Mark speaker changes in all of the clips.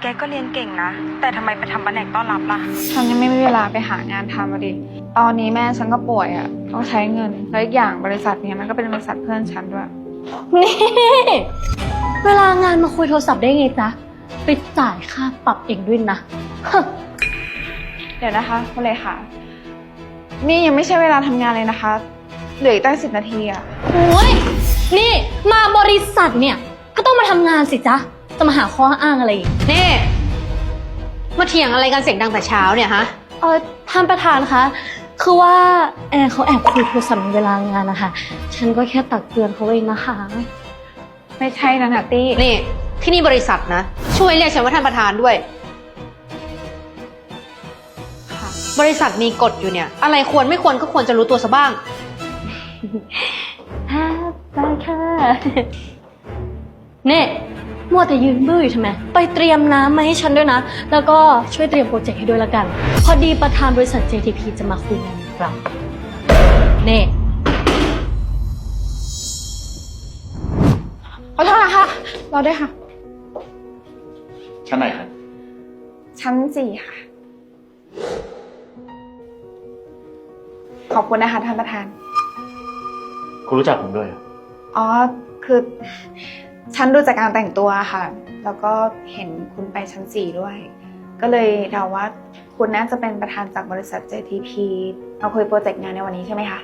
Speaker 1: แกก็เรียนเก่งนะ แต่ทำไมไปทำแผนกต้อนรับล่ะ
Speaker 2: ฉันยังไม่มีเวลาไปหางานทำอะดิ ตอนนี้แม่ฉันก็ป่วยอะต้องใช้เงิน แล้วอีกอย่างบริษัทเนี้ยมันก็เป็นบริษัทเพื่อนฉันด้วย
Speaker 3: นี่ เวลางานมาคุยโทรศัพท์ได้ไงจ๊ะ ไปจ่ายค่าปรับเองด้วยนะ
Speaker 2: เดี๋ยวนะคะคุณเลขานี่ยังไม่ใช่เวลาทำงานเลยนะคะ เหลืออีกตั้งสิบนาทีอะ
Speaker 3: โอ้ยนี่มาบริษัทเนี่ย ก็ต้องมาทำงานสิจ๊ะ จะมาหาข้ออ้างอะไรอีก
Speaker 4: นี่มาเถียงอะไรกันเสียงดังแต่เช้าเนี่ยฮะ
Speaker 3: เออท่านประธานคะ คือว่าแอร์เขาแอบคุยโทรศัพท์ในเวลางานนะคะ ฉันก็แค่ตักเตือนเขาเองนะคะ
Speaker 2: ไม่ใช่นะนัตตี้
Speaker 4: นี่ ที่นี่บริษัทนะ ช่วยเรียกฉันว่าท่านประธานด้วย
Speaker 2: ค่ะ
Speaker 4: บริษัทมีกฎอยู่เนี่ย อะไรควรไม่ควรก็ควรจะรู้ตัวซะบ้าง
Speaker 3: ฮะไปค่ะ เน่ มัวแต่ยืนบื้ออยู่ใช่ไหมไปเตรียมน้ำมาให้ฉันด้วยนะ แล้วก็ช่วยเตรียมโปรเจกต์ให้ด้วยละกัน พอดีประธานบริษัท JTP จะมาคุยงานกับเราเน่
Speaker 2: ขอโทษนะคะรอด้วยค่ะ
Speaker 5: ชั้นไหนครับ
Speaker 2: ชั้นสี่ค่ะ ขอบคุณนะคะท่านประธาน
Speaker 5: คุณรู้จักผมด้วยเหรอ
Speaker 2: อ๋อ คือ ฉันดูจากการแต่งตัวค่ะ แล้วก็เห็นคุณไปชั้นสี่ด้วย ก็เลยเดาว่าคุณน่าจะเป็นประธานจากบริษัท JTP มาคุยโปรเจกต์งานในวันนี้ใช่ไหมคะ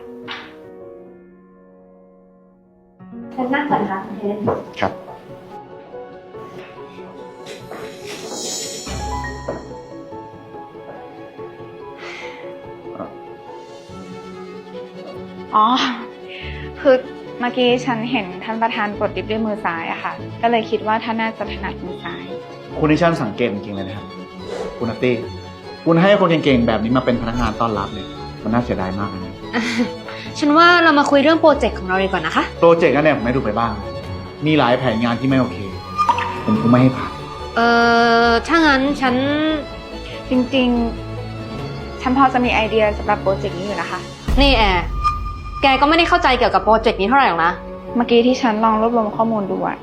Speaker 3: เชิญนั่งก่อนค่ะเทน
Speaker 5: ครับ
Speaker 2: อ๋อ คือเมื่อกี้ฉันเห็นท่านประธานกดลิฟต์ด้วยมือซ้ายอะค่ะ ก็เลยคิดว่าท่านน่าจะถนัดมือซ้าย
Speaker 5: คุณนี่ช่างสังเกตจริงๆเลยนะครับ คุณนัตตี้ คุณให้คนเก่งๆแบบนี้มาเป็นพนักงานต้อนรับเนี่ย มันน่าเสียดายมากเลยนะ
Speaker 4: ฉันว่าเรามาคุยเรื่องโปรเจกต์ของเราดีกว่านะคะ
Speaker 5: โปรเจกต์นั้นเนี่ยผมให้ดูไปบ้าง มีหลายแผนงานที่ไม่โอเค ผมคงไม่ให้ผ่าน
Speaker 4: เอ่อถ้างั้นฉัน
Speaker 2: จริงๆ ฉันพอจะมีไอเดียสำหรับโปรเจกต์นี้อยู่นะคะ
Speaker 4: นี่แอร์ แกก็ไม่ได้เข้าใจเกี่ยวกับโปรเจกต์นี้เท่าไหร่หรอกนะ
Speaker 2: เมื่อกี้ที่ฉันลองรวบรวมข้อมูลดูอะ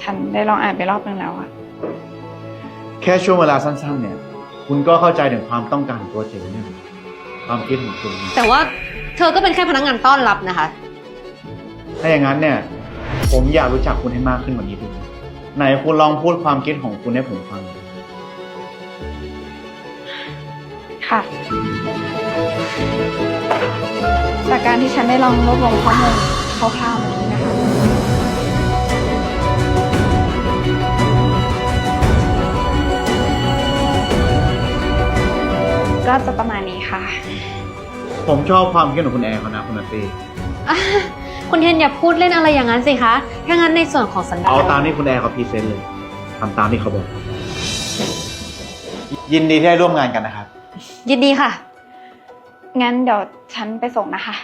Speaker 2: ฉันได้ลองอ่านไปรอบนึงแล้วอะ
Speaker 5: แค่ช่วงเวลาสั้นๆ เนี่ย คุณก็เข้าใจถึงความต้องการของโปรเจกต์นี้นะความคิดของคุณนะ
Speaker 4: แต่ว่าเธอก็เป็นแค่พนักงานต้อนรับนะคะ
Speaker 5: ถ้าอย่างนั้นเนี่ย ผมอยากรู้จักคุณให้มากขึ้นกว่านี้ดูไหนคุณลองพูดความคิดของคุณให้ผมฟัง
Speaker 2: ค่ะจา กการที่ฉันได้ลองรวบรวมข้อมูลคร่าวๆแบบนี้นะคะก็จะประมาณนี้ค่ะ
Speaker 5: ผมชอบความคิดของคุณแอร์เขานะคุณนัตตี้
Speaker 4: อะคุณเทนอย่าพูดเล่นอะไรอย่างนั้นสิคะ ถ้างั้นในส่วนของสัญญา
Speaker 5: เอาตามที่คุณแอร์เขาพรีเซนต์เลยทำตามที่เขาบอก ยินดีที่ได้ร่วมงานกันนะครับ
Speaker 4: ยินดีค่ะ
Speaker 2: งั้นเดี๋ยวฉันไปส่งนะคะ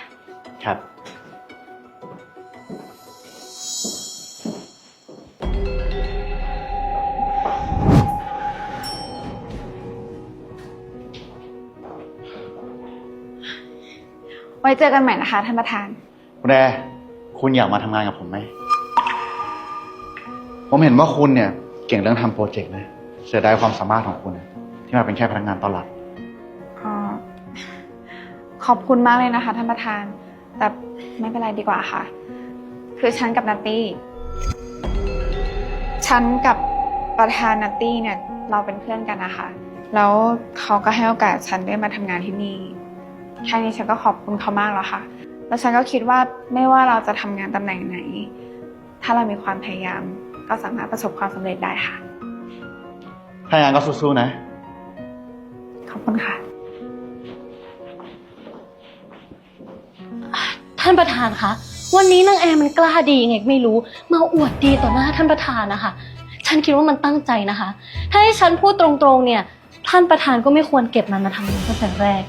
Speaker 2: ว้เจอกันใหม่นะคะท่านประธาน
Speaker 5: คุณแอร์คุณอยากมาทำงานกับผมไหม ผมเห็นว่าคุณเนี่ย เก่งเรื่องทำโปรเจกต์นะ เสียดายความสามารถของคุณนะที่มาเป็นแค่พนักงานต้อนรับ
Speaker 2: อ๋อ ขอบคุณมากเลยนะคะท่านประธาน แต่ไม่เป็นไรดีกว่าค่ะ คือฉันกับนัตตี้ ฉันกับประธานนัตตี้เนี่ย เราเป็นเพื่อนกันนะคะ แล้วเขาก็ให้โอกาสฉันได้มาทำงานที่นี่ แค่นี้ฉันก็ขอบคุณเขามากแล้วค่ะ แล้วฉันก็คิดว่าไม่ว่าเราจะทำงานตำแหน่งไหน ถ้าเรามีความพยายาม ก็สามารถประสบความสำเร็จได้ค่ะ
Speaker 5: ถ้าอย่างนั้นก็สู้ๆนะ
Speaker 2: ขอบคุณค่ะ
Speaker 3: ท่านประธานคะ วันนี้นางแอร์มันกล้าดียังไงก็ไม่รู้ มาอวดดีต่อหน้าท่านประธานนะคะ ฉันคิดว่ามันตั้งใจนะคะ ถ้าให้ฉันพูดตรงๆเนี่ย ท่านประธานก็ไม่ควรเก็บมันมาทำงานตั้งแต่แรก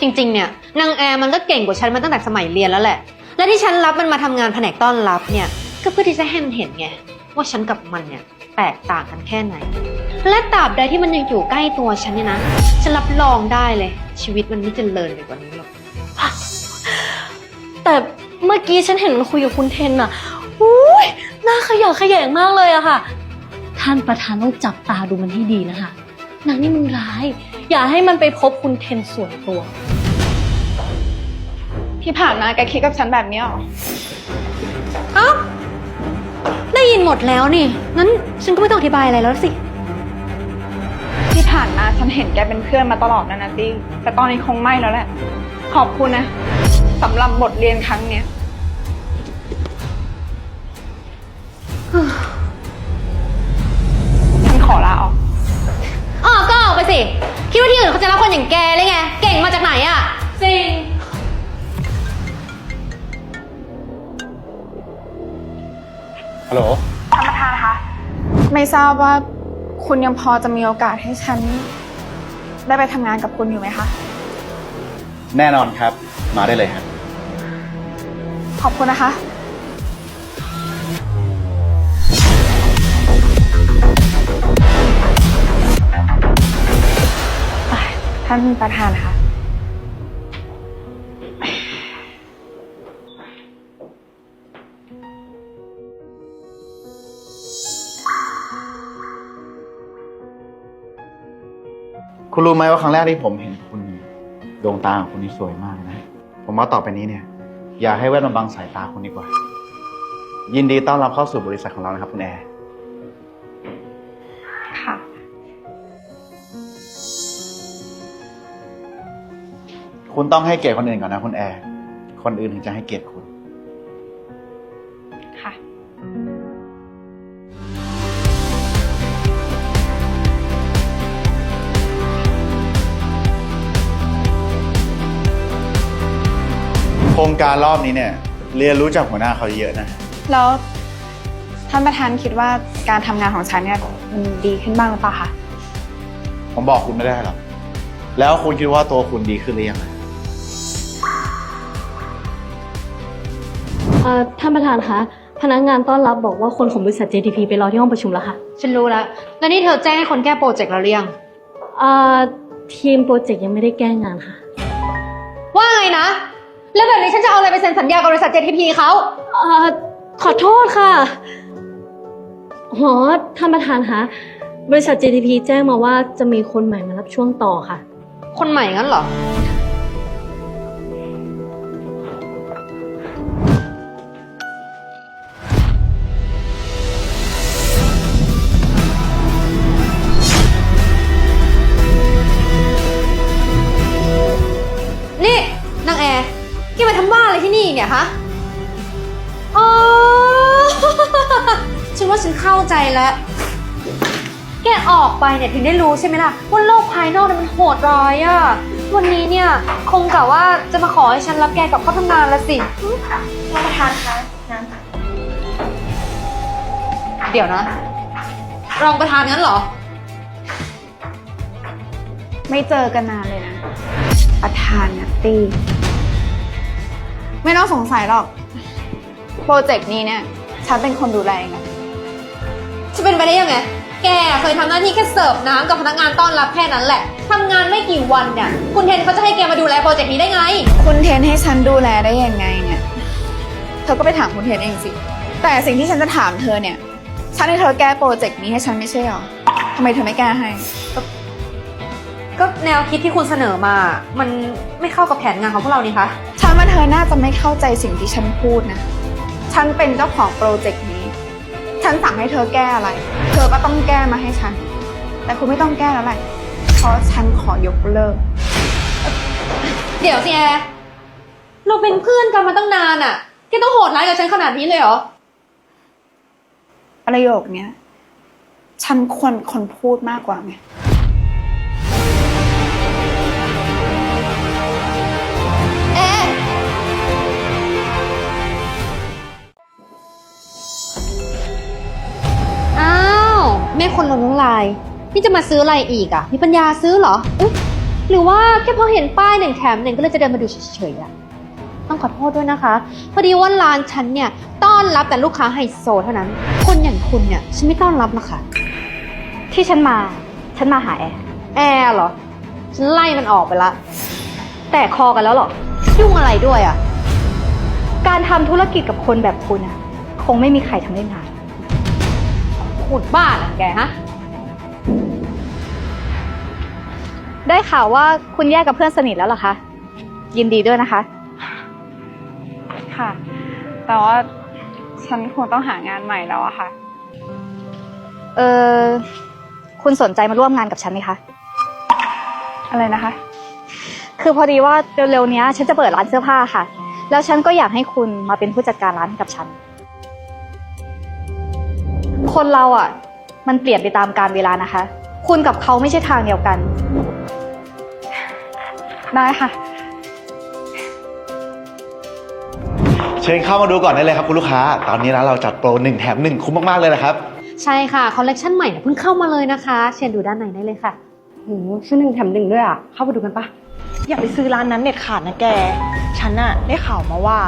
Speaker 4: จริงๆ เนี่ยนางแอร์มันก็เก่งกว่าฉันมาตั้งแต่สมัยเรียนแล้วแหละ และที่ฉันรับมันมาทำงานแผนกต้อนรับเนี่ย ก็เพื่อที่จะให้มันเห็นไงว่าฉันกับมันเนี่ยแตกต่างกันแค่ไหน และตราบใดที่มันยังอยู่ใกล้ตัวฉันเนี่ยนะฉันรับรองได้เลย ชีวิตมันไม่เจริญไปกว่านี้หรอก
Speaker 3: แต่เมื่อกี้ฉันเห็นมันคุยกับคุณเทนอะอุ้ยน่าขยะแขยงมากเลยอะค่ะ ท่านประธานต้องจับตาดูมันให้ดีนะคะนางนี่มันร้าย อย่าให้มันไปพบคุณเทนส่วนตัว
Speaker 2: ที่ผ่านมาแกคิดกับฉันแบบนี้เหรอ
Speaker 4: เอ้า ได้ยินหมดแล้วนี่ งั้นฉันก็ไม่ต้องอธิบายอะไรแล้วสิ
Speaker 2: ที่ผ่านมาฉันเห็นแกเป็นเพื่อนมาตลอดนะนัตตี้แต่ตอนนี้คงไม่แล้วแหละ ขอบคุณนะสำหรับบทเรียนครั้งเนี้ยฉันขอลาออก
Speaker 4: อ๋อก็ออกไป สิ คิดว่าที่อื่นเขาจะรับคนอย่างแกเลยไง เก่งมาจากไหนอะ
Speaker 3: จริง
Speaker 5: ฮัลโหล
Speaker 1: ท่านประธานคะ
Speaker 2: ไม่ทราบว่าคุณยังพอจะมีโอกาสให้ฉัน ได้ไปทำงานกับคุณอยู่ไหมคะ
Speaker 5: แน่นอนครับ มาได้เลยครับ
Speaker 2: ขอบคุณนะคะ ท่านประธานคะ
Speaker 5: คุณรู้ไหมว่าครั้งแรกที่ผมเห็นคุณดวงตาของคุณนี่สวยมากนะ ผมว่าต่อไปนี้เนี่ย อย่าให้แว่นมาบังสายตาคุณดีกว่า ยินดีต้อนรับเข้าสู่บริษัทของเรานะครับคุณแอร์
Speaker 2: คุ
Speaker 5: ณต้องให้เกียรติคนอื่นก่อนนะคุณแอร์ คนอื่นถึงจะให้เกียรติคุณ
Speaker 2: ค่ะ
Speaker 5: โครงการรอบนี้เนี่ย เรียนรู้จากหัวหน้าเขาเยอะนะ
Speaker 2: แล้วท่านประธานคิดว่าการทำงานของฉันเนี่ยมันดีขึ้นบ้างหรือเปล่าคะ
Speaker 5: ผมบอกคุณไม่ได้หรอก แล้วคุณคิดว่าตัวคุณดีขึ้นหรือยังอะ
Speaker 3: อ่อท่านประธานคะพนักงานต้อนรับบอกว่าคนของบริษัท JTP ไปรอที่ห้องประชุมแล้วค่ะ
Speaker 4: ฉันรู้แล้ว แล้วนี่เธอแจ้งให้คนแก้โปรเจกต์เราหรือยัง
Speaker 3: เอ่อทีมโปรเจกต์ยังไม่ได้แก้งานค่ะ
Speaker 4: ว่าไงนะ แล้วแบบนี้ฉันจะเอาอะไรไปเซ็นสัญญากับบริษัท JTP เขา
Speaker 3: เอ่อขอโทษค่ะหอท่านประธานคะบริษัท JTP แจ้งมาว่าจะมีคนใหม่มารับช่วงต่อค่ะ
Speaker 4: คนใหม่งั้นเหรอ นี่เนี่ยฮะอ๋อ ฉันว่าฉันเข้าใจแล้ว แกออกไปเนี่ยถึงได้รู้ใช่ไหมล่ะว่าโลกภายนอกเนี่ยมันโหดร้ายอะวันนี้เนี่ยคงกะว่าจะมาขอให้ฉันรับแกกลับเข้าทำงานละสิ
Speaker 2: ท่านประธานคะน้ำ
Speaker 4: เดี๋ยวนะ รองประธานงั้นเหรอ
Speaker 2: ไม่เจอกันนานเลยนะ ประธานนัตตี้ ไม่ต้องสงสัยหรอก โปรเจกต์นี้เนี่ย ฉันเป็นคนดูแลเองอะ
Speaker 4: จะเป็นไปได้ยังไง แกเคยทำหน้าที่แค่เสิร์ฟน้ำกับพนักงานต้อนรับแค่นั้นแหละ ทำงานไม่กี่วันเนี่ย คุณเทนเขาจะให้แกมาดูแลโปรเจกต์นี้ได้ไง
Speaker 2: คุณเทนให้ฉันดูแลได้ยังไงเนี่ย เธอก็ไปถามคุณเทนเองสิ แต่สิ่งที่ฉันจะถามเธอเนี่ย ฉันให้เธอแก้โปรเจกต์นี้ให้ฉันไม่ใช่หรอทำไมเธอไม่แก้ให้
Speaker 4: ก็แนวคิดที่คุณเสนอมา มันไม่เข้ากับแผนงานของพวกเรานี่คะ
Speaker 2: ฉันว่า เธอน่าจะไม่เข้าใจสิ่งที่ฉันพูดนะ ฉันเป็นเจ้าของโปรเจกต์นี้ ฉันสั่งให้เธอแก้อะไร เธอก็ต้องแก้มาให้ฉัน แต่คุณไม่ต้องแก้แล้วแหละเพราะฉันขอยกเลิก
Speaker 4: เดี๋ยวสิแอร์เราเป็นเพื่อนกันมาตั้งนานอะ่ะ แกต้องโหดร้ายกับฉันขนาดนี้เลยเหรอ
Speaker 2: ประโยคเนี้ย ฉันควรเป็นคนพูดมากกว่าไง
Speaker 4: แม่คนล้มน้ำลาย นี่จะมาซื้ออะไรอีกอะ่ะมีปัญญาซื้อเหรออุ๊ยหรือว่าแค่พอเห็นป้ายหนึ่งแถมหนึ่งก็เลยจะเดินมาดูเฉยๆอะ่ะต้องขอโทษด้วยนะคะ พอดีว่าร้านฉันเนี่ยต้อนรับแต่ลูกค้าไฮโซเท่านั้น คนอย่างคุณเนี่ยฉันไม่ต้อนรับนะคะ
Speaker 3: ที่ฉันมา ฉันมาหาแอร์
Speaker 4: แอร์เหรอ ฉันไล่มันออกไปละ
Speaker 3: แต่คอกันแล้วเหรอ
Speaker 4: ยุ่งอะไรด้วยอะ
Speaker 3: การทำธุรกิจกับคนแบบคุณอะคงไม่มีใครทำได้นาน
Speaker 4: พูดบ้าเหรอแกฮะ
Speaker 6: ได้ข่าวว่าคุณแยกกับเพื่อนสนิทแล้วเหรอคะ ยินดีด้วยนะคะ
Speaker 2: ค่ะ แต่ว่าฉันคงต้องหางานใหม่แล้วอะค่ะ
Speaker 6: เออคุณสนใจมาร่วมงานกับฉันไหมคะ
Speaker 2: อะไรนะคะ
Speaker 6: คือพอดีว่าเร็วๆเนี้ย ฉันจะเปิดร้านเสื้อผ้าค่ะ แล้วฉันก็อยากให้คุณมาเป็นผู้จัดการร้านให้กับฉัน คนเราอะ มันเปลี่ยนไปตามกาลเวลานะคะ คุณกับเขาไม่ใช่ทางเดียวกัน
Speaker 2: ได้ค่ะ
Speaker 5: เชิญเข้ามาดูก่อนได้เลยครับคุณลูกค้า ตอนนี้ร้านเราจัดโปรหนึ่งแถมหนึ่งคุ้มมากๆเลยนะครับ
Speaker 4: ใช่ค่ะ คอลเลกชันใหม่เนี่ยเพิ่งเข้ามาเลยนะคะ เชิญดูด้านในได้เลยค่ะ
Speaker 1: โหซื้อหนึ่งแถมหนึ่งด้วยอะ เข้าไปดูกันปะอย่าไปซื้อร้านนั้นเด็ดขาดนะแก ฉันอะได้ข่าวมาว่า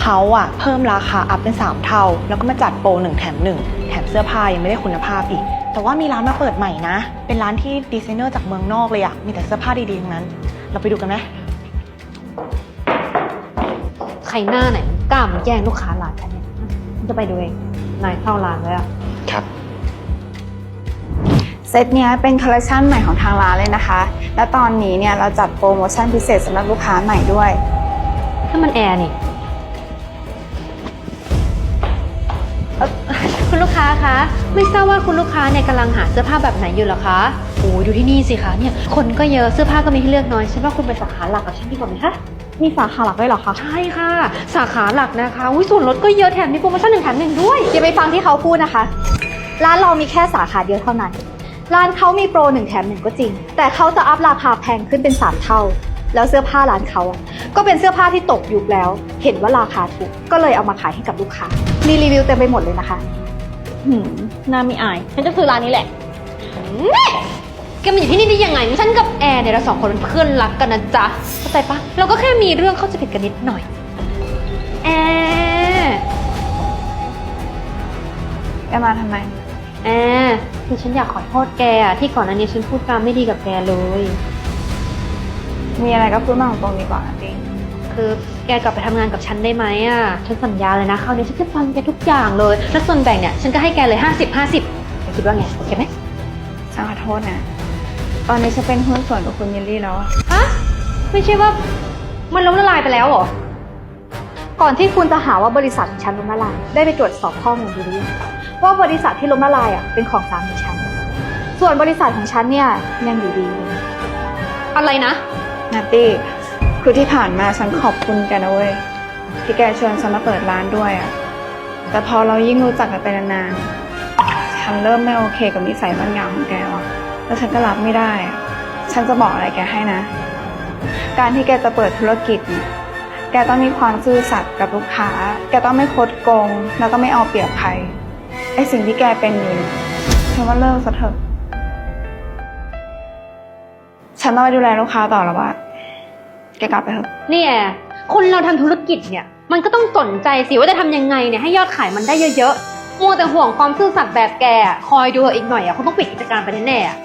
Speaker 1: เขาอะเพิ่มราคาอัพเป็น 3 เท่า แล้วก็มาจัดโปรหนึ่งแถมหนึ่งแถมเสื้อผ้ายังไม่ได้คุณภาพอีก แต่ว่ามีร้านมาเปิดใหม่นะ เป็นร้านที่ดีไซเนอร์จากเมืองนอกเลยอะมีแต่เสื้อผ้าดีๆทั้งนั้น เราไปดูกันไหม
Speaker 4: ใครหน้าไหนมันกล้ามาแย่งลูกค้าร้านฉันเนี่ยฉันจะไปดูเองนายเข้าร้านเลยอะ
Speaker 5: ครับ
Speaker 2: เซตเนี้ยเป็นคอลเลคชันใหม่ของทางร้านเลยนะคะ และตอนนี้เนี่ยเราจัดโปรโมชั่นพิเศษสำหรับลูกค้าใหม่ด้วย
Speaker 4: ถ้ามันแอร์นี่ เอ่อ คุณลูกค้าคะ ไม่ทราบว่าคุณลูกค้าเนี่ยกำลังหาเสื้อผ้าแบบไหนอยู่เหรอคะโอ้ยดูที่นี่สิคะเนี่ย คนก็เยอะเสื้อผ้าก็มีให้เลือกน้อยฉันว่าคุณไปสาขาหลักกับฉันดีกว่าไหมคะ
Speaker 6: มีสาขาหลักด้วยเหรอคะ
Speaker 4: ใช่ค่ะ สาขาหลักนะคะอุ้ยส่วนลดก็เยอะแถมมีโปรโมชั่นหนึ่งแถมหนึ่งด้วย
Speaker 6: อย่าไปฟังที่เขาพูดนะคะ ร้านเรามีแค่สาขาเดียวเท่านั้น ร้านเขามีโปรหนึ่งแถมหนึ่งก็จริง แต่เขาจะอัพราคาแพงขึ้นเป็นสามเท่า แล้วเสื้อผ้าร้านเขาอะก็เป็นเสื้อผ้าที่ตกยุคแล้ว เห็นว่าราคาถูก ก็เลยเอามาขายให้กับลูกค้า มีรีวิวเต็มไปหมดเลยนะคะ
Speaker 3: หืมน่าไม่อาย ฉันจะซื้อร้านนี้แหละ
Speaker 4: แกมาอยู่ที่นี่ได้ยังไง ฉันกับแอร์เนี่ยเราสองคนเป็นเพื่อนรักกันนะจ๊ะ เข้าใจปะ เราก็แค่มีเรื่องเข้าใจผิดกันนิดหน่อย แอร์
Speaker 2: แกมาทำไม
Speaker 4: แอร์คือฉันอยากขอโทษแกอะที่ก่อนอันนี้ฉันพูดจาไม่ดีกับแกเลย
Speaker 2: มีอะไรก็พูดมาตรงๆดีกว่าจริง
Speaker 4: คือ แกกลับไปทำงานกับฉันได้ไหมอะ ฉันสัญญาเลยนะคราวนี้ฉันจะฟังแกทุกอย่างเลย แล้วส่วนแบ่งเนี่ย ฉันก็ให้แกเลย 50 50แกคิดว่าไง โอเคไหม
Speaker 2: ฉันขอโทษนะ ตอนนี้ฉันเป็นหุ้นส่วนกับคุณยิลลี่แล้วอะ
Speaker 4: ฮะ ไม่ใช่ว่ามันล้มละลายไปแล้วเหรอ
Speaker 6: ก่อนที่คุณจะหาว่าบริษัทของฉันล้มละลาย ได้ไปตรวจสอบข้อมูลดูหรือยังว่าบริษัทที่ล้มละลายอะเป็นของสามีฉัน ส่วนบริษัทของฉันเนี่ยยังอยู่ดีอยู่
Speaker 4: อะไรนะ
Speaker 2: นัตตี้ คือที่ผ่านมาฉันขอบคุณแกนะเว้ยที่แกชวนฉันมาเปิดร้านด้วยอะแต่พอเรายิ่งรู้จักกันไปนานๆฉันเริ่มไม่โอเคกับนิสัยบางอย่างของแกว่ะแล้วฉันก็รับไม่ได้อะฉันจะบอกอะไรแกให้นะ การที่แกจะเปิดธุรกิจ แกต้องมีความซื่อสัตย์กับลูกค้า แกต้องไม่คดโกง แล้วก็ไม่เอาเปรียบใครไอสิ่งที่แกเป็นอยู่เนี่ยฉันว่าเลิกซะเถอะฉันต้องไปดูแลลูกค้าต่อแล้วว่า แกกลับไปเถอะ
Speaker 4: นี่แอร์คนเราทำธุรกิจเนี่ย มันก็ต้องสนใจสิว่าจะทำยังไงเนี่ยให้ยอดขายมันได้เยอะๆ มัวแต่ห่วงความซื่อสัตย์แบบแกอะคอยดูอีกหน่อยอะคงต้องปิดกิจการไปแน่ๆอะ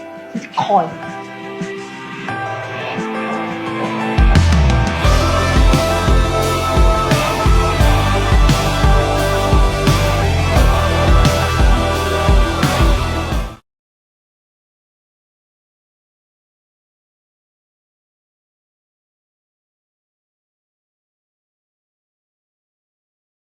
Speaker 4: คอย